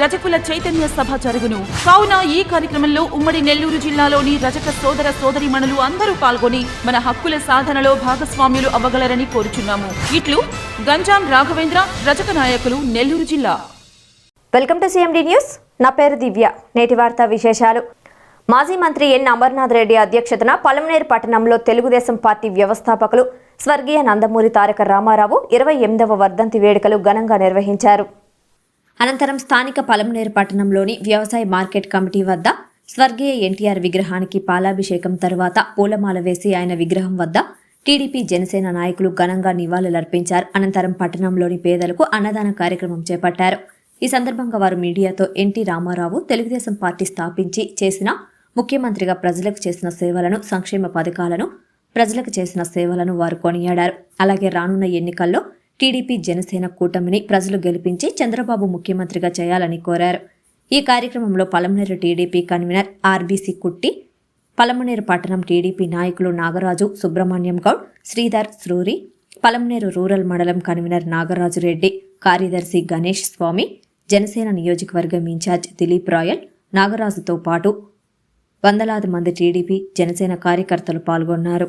రజకుల చైతన్య సభ జరుగును. కావున ఈ కార్యక్రమంలో ఉమ్మడి నెల్లూరు జిల్లాలోని రజక సోదర సోదరిమణులు అందరూ పాల్గొని మన హక్కుల సాధనలో భాగస్వామ్యులు అవ్వగలరని కోరుచున్నాము. ఇట్లు గంజాం రాఘవేంద్ర రజక నాయకులు నెల్లూరు జిల్లా. Welcome to CMD news. నా పేరు దివ్య. నేటి వార్తా విశేషాలు. మాజీ మంత్రి ఎన్. అమర్నాథ్ రెడ్డి అధ్యక్షతన పలమనేరు పట్టణంలో తెలుగుదేశం పార్టీ వ్యవస్థాపకులు స్వర్గీయ నందమూరి తారక రామారావు ఇరవై ఎనిమిదవ వర్ధంతి వేడుకలు ఘనంగా నిర్వహించారు. అనంతరం స్థానిక పలమనేరు పట్టణంలోని వ్యవసాయ మార్కెట్ కమిటీ వద్ద స్వర్గీయ ఎన్టీఆర్ విగ్రహానికి పాలాభిషేకం తరువాత పూలమాల వేసి ఆయన విగ్రహం వద్ద టీడీపీ జనసేన నాయకులు ఘనంగా నివాళులర్పించారు. అనంతరం పట్టణంలోని పేదలకు అన్నదాన కార్యక్రమం చేపట్టారు. ఈ సందర్భంగా వారు మీడియాతో ఎన్టీ రామారావు తెలుగుదేశం పార్టీ స్థాపించి చేసిన ముఖ్యమంత్రిగా ప్రజలకు చేసిన సేవలను సంక్షేమ పథకాలను ప్రజలకు చేసిన సేవలను వారు కొనియాడారు. అలాగే రానున్న ఎన్నికల్లో టీడీపీ జనసేన కూటమిని ప్రజలు గెలిపించి చంద్రబాబు ముఖ్యమంత్రిగా చేయాలని కోరారు. ఈ కార్యక్రమంలో పలమనేరు టీడీపీ కన్వీనర్ ఆర్బీసీ కుట్టి పలమనేరు పట్టణం టీడీపీ నాయకులు నాగరాజు సుబ్రహ్మణ్యం గౌడ్ శ్రీధర్ శ్రూరి పలమనేరు రూరల్ మండలం కన్వీనర్ నాగరాజు రెడ్డి కార్యదర్శి గణేష్ స్వామి జనసేన నియోజకవర్గం ఇన్ఛార్జ్ దిలీప్ రాయల్ నాగరాజుతో పాటు వందలాది మంది టీడీపీ జనసేన కార్యకర్తలు పాల్గొన్నారు.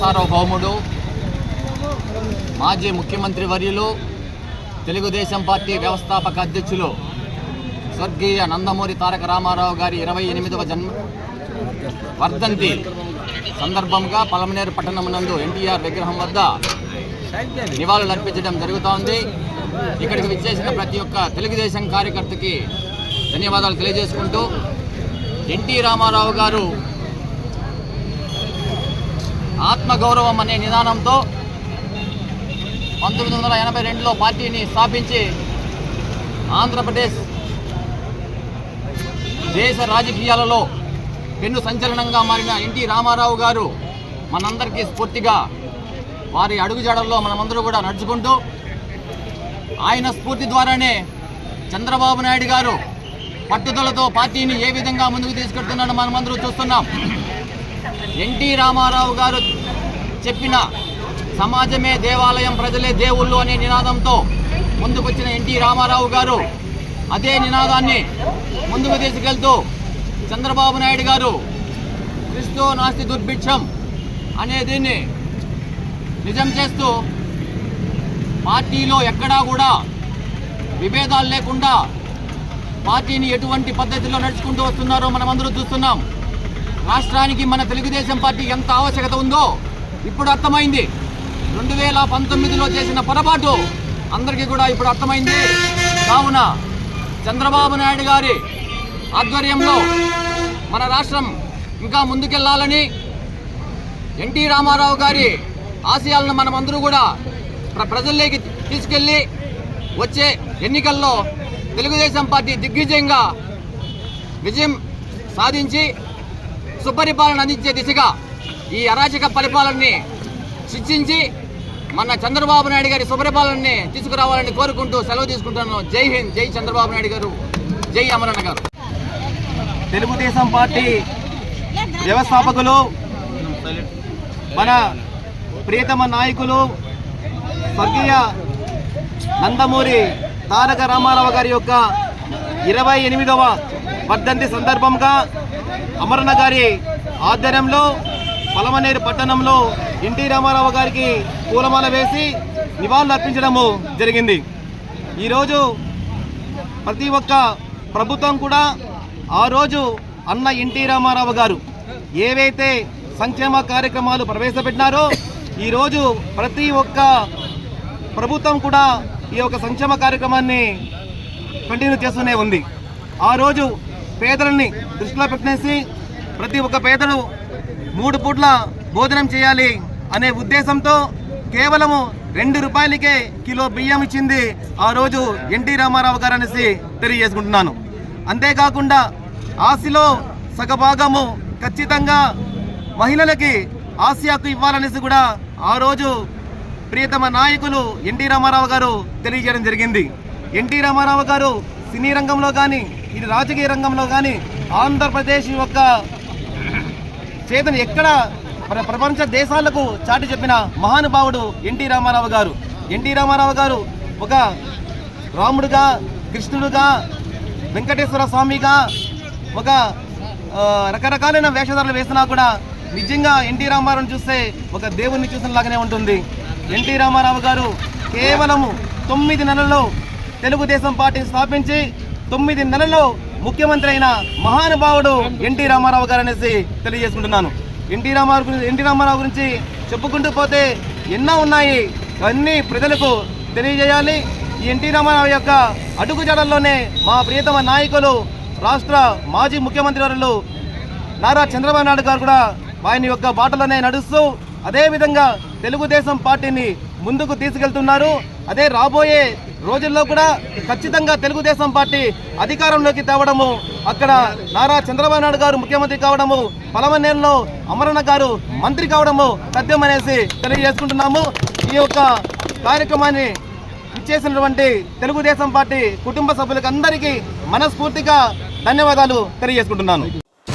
సార్వభౌముడు మాజీ ముఖ్యమంత్రి వర్యులు తెలుగుదేశం పార్టీ వ్యవస్థాపక అధ్యక్షులు స్వర్గీయ నందమూరి తారక రామారావు గారి ఇరవై ఎనిమిదవ జన్మ వర్ధంతి సందర్భంగా పలమనేరు పట్టణం నందు ఎన్టీఆర్ విగ్రహం వద్ద నివాళులు అర్పించడం జరుగుతోంది. ఇక్కడికి విచ్చేసిన ప్రతి ఒక్క తెలుగుదేశం కార్యకర్తకి ధన్యవాదాలు తెలియజేసుకుంటూ ఎన్టీ రామారావు గారు ఆత్మగౌరవం అనే నిదానంతో పంతొమ్మిది వందల ఎనభై రెండులో పార్టీని స్థాపించి ఆంధ్రప్రదేశ్ దేశ రాజకీయాలలో పెన్ను సంచలనంగా మారిన ఎన్టీ రామారావు గారు మనందరికీ స్ఫూర్తిగా వారి అడుగుజాడల్లో మనమందరూ కూడా నడుచుకుంటూ ఆయన స్ఫూర్తి ద్వారానే చంద్రబాబు నాయుడు గారు పట్టుదలతో పార్టీని ఏ విధంగా ముందుకు తీసుకెళ్తున్నాడో మనమందరూ చూస్తున్నాం. ఎన్టీ రామారావు గారు చెప్పిన సమాజమే దేవాలయం ప్రజలే దేవుళ్ళు అనే నినాదంతో ముందుకొచ్చిన ఎన్టీ రామారావు గారు అదే నినాదాన్ని ముందుకు తీసుకెళ్తూ చంద్రబాబు నాయుడు గారు క్రిస్తో నాస్తి దుర్భిక్షం అనే దీన్ని నిజం చేస్తూ పార్టీలో ఎక్కడా కూడా విభేదాలు లేకుండా పార్టీని ఎటువంటి పద్ధతిలో నడుచుకుంటూ వస్తున్నారో మనమందరూ చూస్తున్నాం. రాష్ట్రానికి మన తెలుగుదేశం పార్టీ ఎంత ఆవశ్యకత ఉందో ఇప్పుడు అర్థమైంది. రెండు వేల పంతొమ్మిదిలో చేసిన పొరపాటు అందరికీ కూడా ఇప్పుడు అర్థమైంది. కావున చంద్రబాబు నాయుడు గారి ఆధ్వర్యంలో మన రాష్ట్రం ఇంకా ముందుకెళ్ళాలని ఎన్టీ రామారావు గారి ఆశయాలను మనమందరూ కూడా ప్రజల్లోకి తీసుకెళ్ళి వచ్చే ఎన్నికల్లో తెలుగుదేశం పార్టీ దిగ్విజయంగా విజయం సాధించి సుపరిపాలన అందించే దిశగా ఈ అరాచక పరిపాలనని శిక్షించి మన చంద్రబాబు నాయుడు గారి సుపరిపాలనని తీసుకురావాలని కోరుకుంటూ సెలవు తీసుకుంటాను జై హింద్ జై చంద్రబాబు నాయుడు గారు. జై అమరణ గారు. తెలుగుదేశం పార్టీ వ్యవస్థాపకులు మన ప్రియతమ నాయకులు స్వర్గీయ నందమూరి తారక రామారావు గారి యొక్క ఇరవై ఎనిమిదవ వర్ధంతి సందర్భంగా అమరణ గారి ఆధ్వర్యంలో పలమనేరు పట్టణంలో ఎన్టీ రామారావు గారికి పూలమాల వేసి నివాళులు అర్పించడము జరిగింది. ఈరోజు ప్రతి ఒక్క ప్రభుత్వం కూడా ఆ రోజు అన్న ఎన్టీ రామారావు గారు ఏవైతే సంక్షేమ కార్యక్రమాలు ప్రవేశపెట్టినారో ఈరోజు ప్రతి ఒక్క ప్రభుత్వం కూడా ఈ యొక్క సంక్షేమ కార్యక్రమాన్ని కంటిన్యూ చేస్తూనే ఉంది. ఆ రోజు పేదలని దృష్టిలో పెట్టేసి ప్రతి ఒక్క పేదలు మూడు పూట్ల భోజనం చేయాలి అనే ఉద్దేశంతో కేవలము రెండు రూపాయలకే కిలో బియ్యం ఇచ్చింది ఆ రోజు ఎన్టీ రామారావు గారు అనేసి తెలియజేసుకుంటున్నాను. అంతేకాకుండా ఆసిలో సగభాగము ఖచ్చితంగా మహిళలకి ఆసియాకు ఇవ్వాలనేసి కూడా ఆ రోజు ప్రియతమ నాయకులు ఎన్టీ రామారావు గారు తెలియజేయడం జరిగింది. ఎన్టీ రామారావు గారు సినీ రంగంలో కానీ ఇది రాజకీయ రంగంలో కానీ ఆంధ్రప్రదేశ్ యొక్క చేతను ఎక్కడ ప్రపంచ దేశాలకు చాటి చెప్పిన మహానుభావుడు ఎన్టీ రామారావు గారు. ఎన్టీ రామారావు గారు ఒక రాముడుగా కృష్ణుడుగా వెంకటేశ్వర స్వామిగా ఒక రకరకాలైన వేషధారలు వేసినా కూడా నిజంగా ఎన్టీ రామారావుని చూస్తే ఒక దేవుణ్ణి చూసినలాగానే ఉంటుంది. ఎన్టీ రామారావు గారు కేవలము తొమ్మిది నెలల్లో తెలుగుదేశం పార్టీని స్థాపించి తొమ్మిది నెలల్లో ముఖ్యమంత్రి అయిన మహానుభావుడు ఎన్టీ రామారావు గారు అనేసి తెలియజేసుకుంటున్నాను. ఎన్టీ రామారావు గురించి ఎన్టీ రామారావు గురించి చెప్పుకుంటూ పోతే ఎన్నో ఉన్నాయి. అన్నీ ప్రజలకు తెలియజేయాలి. ఈ ఎన్టీ రామారావు యొక్క అడుగుజాడల్లోనే మా ప్రియతమ నాయకులు రాష్ట్ర మాజీ ముఖ్యమంత్రి వారు నారా చంద్రబాబు నాయుడు గారు కూడా ఆయన యొక్క బాటలోనే నడుస్తూ అదేవిధంగా తెలుగుదేశం పార్టీని ముందుకు తీసుకెళ్తున్నారు. అదే రాబోయే రోజుల్లో కూడా ఖచ్చితంగా తెలుగుదేశం పార్టీ అధికారంలోకి తేవడము అక్కడ నారా చంద్రబాబు నాయుడు గారు ముఖ్యమంత్రి కావడము పలమనేరులో అమరణ గారు మంత్రి కావడము తథ్యమనేసి తెలియజేసుకుంటున్నాము. ఈ యొక్క కార్యక్రమాన్ని ఇచ్చేసినటువంటి తెలుగుదేశం పార్టీ కుటుంబ సభ్యులకు అందరికీ మనస్ఫూర్తిగా ధన్యవాదాలు తెలియజేసుకుంటున్నాను.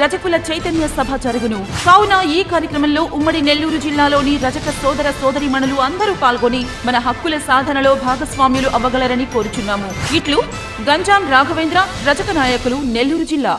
రజకుల చైతన్య సభ జరుగును. కావున ఈ కార్యక్రమంలో ఉమ్మడి నెల్లూరు జిల్లాలోని రజక సోదర సోదరిమణులు అందరూ పాల్గొని మన హక్కుల సాధనలో భాగస్వామ్యులు అవ్వగలరని కోరుచున్నాము. ఇట్లు గంజాం రాఘవేంద్ర రజక నాయకులు నెల్లూరు జిల్లా.